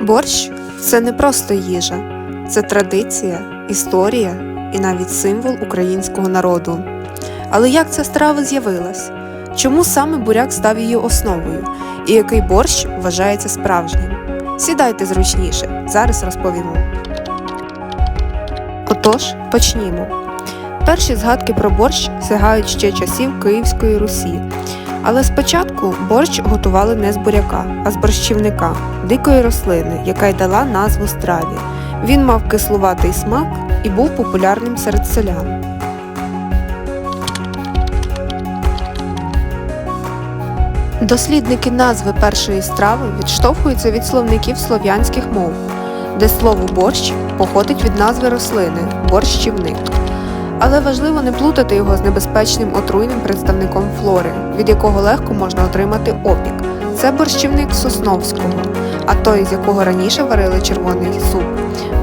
Борщ це не просто їжа, це традиція, історія і навіть символ українського народу. Але як ця страва з'явилась? Чому саме буряк став її основою? І який борщ вважається справжнім? Сідайте зручніше, зараз розповімо. Отож, почнімо. Перші згадки про борщ сягають ще часів Київської Русі. Але спочатку борщ готували не з буряка, а з борщівника, дикої рослини, яка й дала назву страві. Він мав кислуватий смак і був популярним серед селян. Дослідники назви першої страви відштовхуються від словників слов'янських мов, де слово борщ походить від назви рослини борщівник. Але важливо не плутати його з небезпечним отруйним представником флори, від якого легко можна отримати опік. Це борщівник Сосновського, а той, з якого раніше варили червоний суп,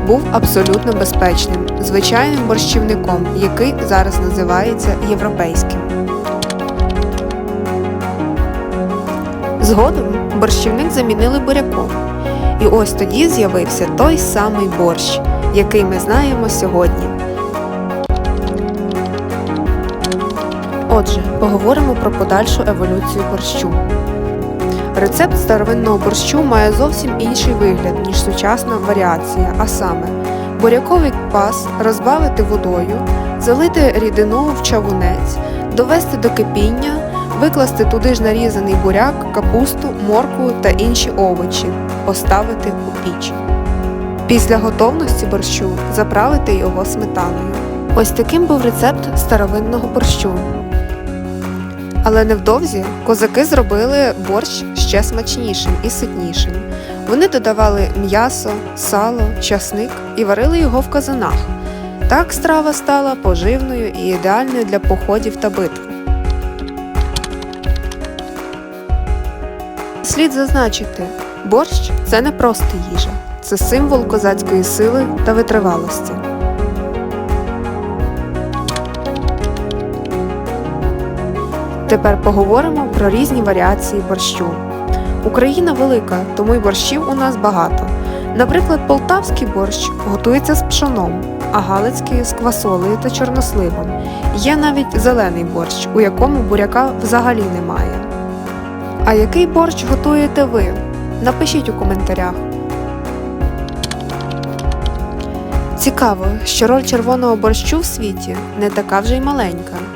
був абсолютно безпечним, звичайним борщівником, який зараз називається європейським. Згодом борщівник замінили буряком. І ось тоді з'явився той самий борщ, який ми знаємо сьогодні. Отже, поговоримо про подальшу еволюцію борщу. Рецепт старовинного борщу має зовсім інший вигляд, ніж сучасна варіація, а саме буряковий квас розбавити водою, залити рідину в чавунець, довести до кипіння, викласти туди ж нарізаний буряк, капусту, моркву та інші овочі, поставити у піч. Після готовності борщу заправити його сметаною. Ось таким був рецепт старовинного борщу. Але невдовзі козаки зробили борщ ще смачнішим і ситнішим. Вони додавали м'ясо, сало, часник і варили його в казанах. Так страва стала поживною і ідеальною для походів та битв. Слід зазначити, борщ це не просто їжа, це символ козацької сили та витривалості. Тепер поговоримо про різні варіації борщу. Україна велика, тому й борщів у нас багато. Наприклад, полтавський борщ готується з пшоном, а галицький з квасолею та чорносливом. Є навіть зелений борщ, у якому буряка взагалі немає. А який борщ готуєте ви? Напишіть у коментарях. Цікаво, що роль червоного борщу в світі не така вже й маленька.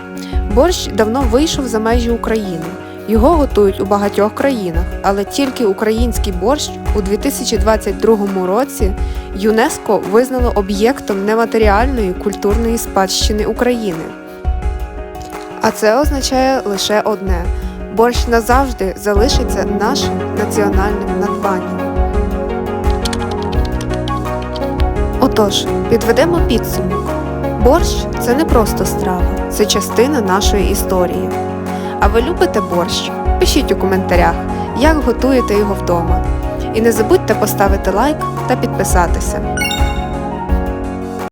Борщ давно вийшов за межі України. Його готують у багатьох країнах, але тільки український борщ у 2022 році ЮНЕСКО визнало об'єктом нематеріальної культурної спадщини України. А це означає лише одне: борщ назавжди залишиться нашим національним надбанням. Отож, підведемо підсумок. Борщ це не просто страва, це частина нашої історії. А ви любите борщ? Пишіть у коментарях, як готуєте його вдома. І не забудьте поставити лайк та підписатися.